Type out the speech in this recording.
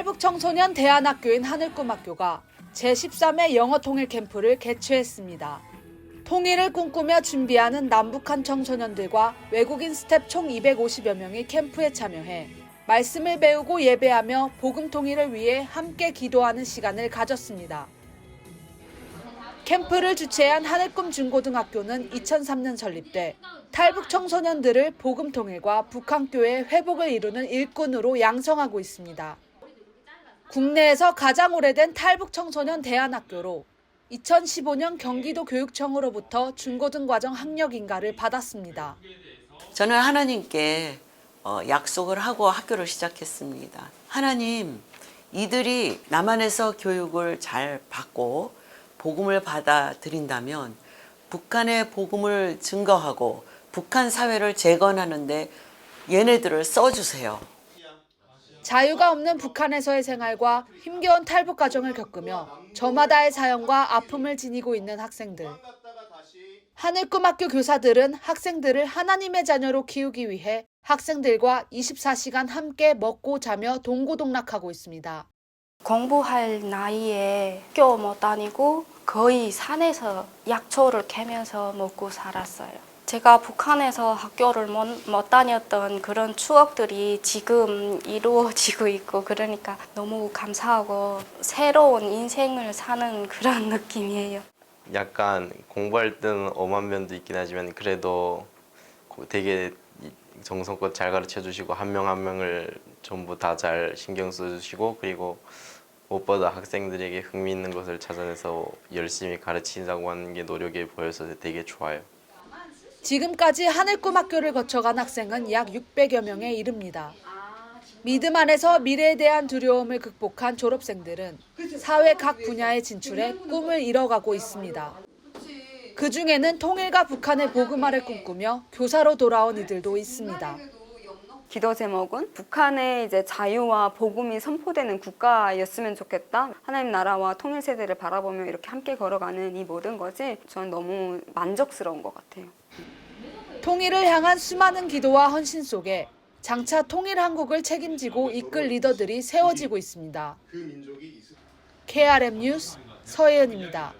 탈북 청소년 대안학교인 하늘꿈학교가 제13회 영어 통일 캠프를 개최했습니다. 통일을 꿈꾸며 준비하는 남북한 청소년들과 외국인 스텝 총 250여 명이 캠프에 참여해 말씀을 배우고 예배하며 복음 통일을 위해 함께 기도하는 시간을 가졌습니다. 캠프를 주최한 하늘꿈 중고등학교는 2003년 설립돼 탈북 청소년들을 복음 통일과 북한교회 회복을 이루는 일꾼으로 양성하고 있습니다. 국내에서 가장 오래된 탈북 청소년 대안학교로 2015년 경기도 교육청으로부터 중고등과정 학력 인가를 받았습니다. 저는 하나님께 어, 약속을 하고 학교를 시작했습니다. 하나님, 이들이 남한에서 교육을 잘 받고 복음을 받아들인다면 북한의 복음을 증거하고 북한 사회를 재건하는데 얘네들을 써주세요. 자유가 없는 북한에서의 생활과 힘겨운 탈북 과정을 겪으며 저마다의 사연과 아픔을 지니고 있는 학생들. 하늘꿈학교 교사들은 학생들을 하나님의 자녀로 키우기 위해 학생들과 24시간 함께 먹고 자며 동고동락하고 있습니다. 공부할 나이에 학교 못 다니고 거의 산에서 약초를 캐면서 먹고 살았어요. 제가 북한에서 학교를 못, 못 다녔던 그런 추억들이 지금 이루어지고 있고 그러니까 너무 감사하고 새로운 인생을 사는 그런 느낌이에요. 약간 공부할 때는 엄한 면도 있긴 하지만 그래도 고- 되게 이- 정성껏 잘 가르쳐 주시고 한명한 명을 전부 다 잘 신경 써 주시고 그리고 무엇보다 학생들에게 흥미있는 것을 찾아내서 열심히 가르친다고 하는 게 노력에 보여서 되게 좋아요. 지금까지 하늘꿈학교를 거쳐간 학생은 약 600여 명에 이릅니다. 믿음 안에서 미래에 대한 두려움을 극복한 졸업생들은 사회 각 분야에 진출해 꿈을 이뤄가고 있습니다. 그 중에는 통일과 북한의 복음화를 꿈꾸며 교사로 돌아온 이들도 있습니다. 기도 제목은 북한의 이제 자유와 복음이 선포되는 국가였으면 좋겠다. 하나님 나라와 통일 세대를 바라보며 이렇게 함께 걸어가는 이 모든 것이 저는 너무 만족스러운 것 같아요. 통일을 향한 수많은 기도와 헌신 속에 장차 통일 한국을 책임지고 이끌 리더들이 세워지고 있습니다. KRM 뉴스 서혜은입니다.